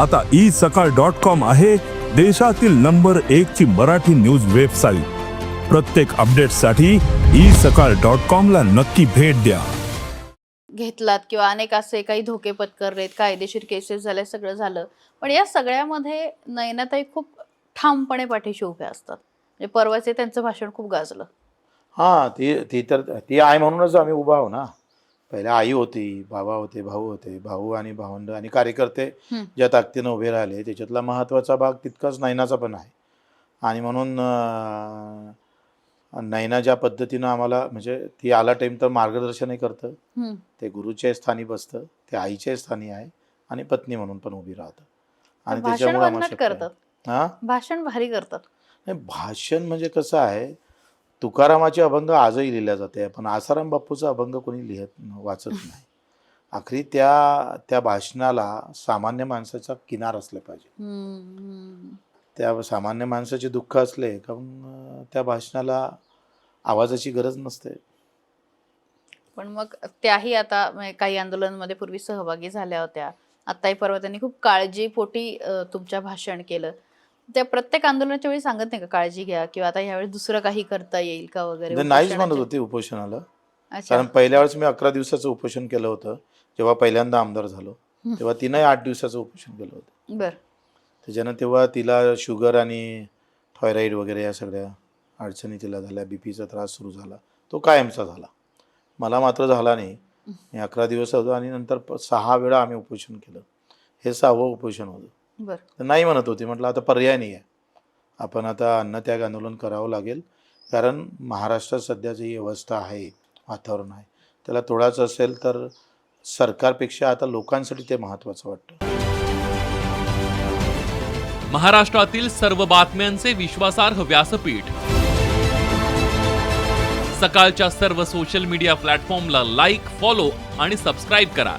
आता ई सकाळ dot com आहे देशातील नंबर एक ची मराठी न्यूज वेबसाईट. प्रत्येक अपडेटसाठी ई सकाळ डॉट कॉम ला नक्की भेट द्या. घेतलात किंवा अनेक असे काही धोके पत्करलेत कायदेशीर केसेस झाल्या सगळं झालं. पण या सगळ्यामध्ये नयनाताई खूप ठामपणे पाठीशी उभ्या असतात. म्हणजे परवाचे त्यांचं भाषण खूप गाजलं. हां ती ती तर ती आहे म्हणूनच आम्ही उभा आहो ना. पहिले आई होती बाबा होते भाऊ होते भाऊ आणि भावंड आणि कार्यकर्ते. ज्या ताकदीनं उभे राहिले त्याच्यातला महत्त्वाचा भाग तितकाच नयनाचा पण आहे. आणि म्हणून अं, नयना ज्या पद्धतीनं आम्हाला म्हणजे ती आला टाईम तर मार्गदर्शनही करतं. ते गुरुच्या स्थानी बसतं ते आईच्या स्थानी आहे आणि पत्नी म्हणून पण उभी राहतं. आणि त्याच्यामुळे भाषण भारी करतात. भाषण म्हणजे कसं आहे तुकारामाचे अभंग आजही लिहिल्या जाते पण आसाराम बापूचा अभंग कोणी लिहत वाचत नाही. आखरी त्या त्या भाषणाला सामान्य माणसाचा किनार असला पाहिजे. त्या सामान्य माणसाचे दुःख असले का मग अं, त्या भाषणाला आवाजाची गरज नसते. पण मग त्याही आता म्हणजे काही आंदोलनामध्ये पूर्वी सहभागी झाल्या होत्या. आताही परवा त्यांनी खूप काळजीपोटी तुमच्या भाषण केलं. त्या प्रत्येक आंदोलनाच्या वेळी सांगत नाही का काळजी घ्या किंवा आता यावेळी दुसरं काही करता येईल का वगैरे? नाहीच म्हणत होते उपोषणाला. कारण पहिल्या वेळेस मी अकरा दिवसाचं उपोषण केलं होतं जेव्हा पहिल्यांदा आमदार झालो. तेव्हा तिनंही आठ दिवसाचं उपोषण केलं होतं. बर. त्याच्यानं तेव्हा तिला शुगर आणि थायरॉईड वगैरे या सगळ्या अडचणी तिला झाल्या बी पीचा त्रास सुरू झाला तो कायमचा झाला. मला मात्र झाला नाही. मी अकरा दिवस होतो आणि नंतर सहा वेळा आम्ही उपोषण केलं. हे सहावं उपोषण होतं. तर नाही म्हणत होती. म्हटलं आता पर्याय नाही आहे. आपण आता अन्नत्याग आंदोलन करावं लागेल. कारण महाराष्ट्रात सध्या जी अवस्था आहे वातावरण आहे त्याला तोडायचं असेल तर सरकारपेक्षा आता लोकांसाठी ते महत्त्वाचं वाटतं. महाराष्ट्रातील सर्व बातम्यांचे विश्वासार्ह व्यासपीठ. सकाळच्या सर्व सोशल मीडिया प्लॅटफॉर्मला लाईक फॉलो आणि सबस्क्राईब करा.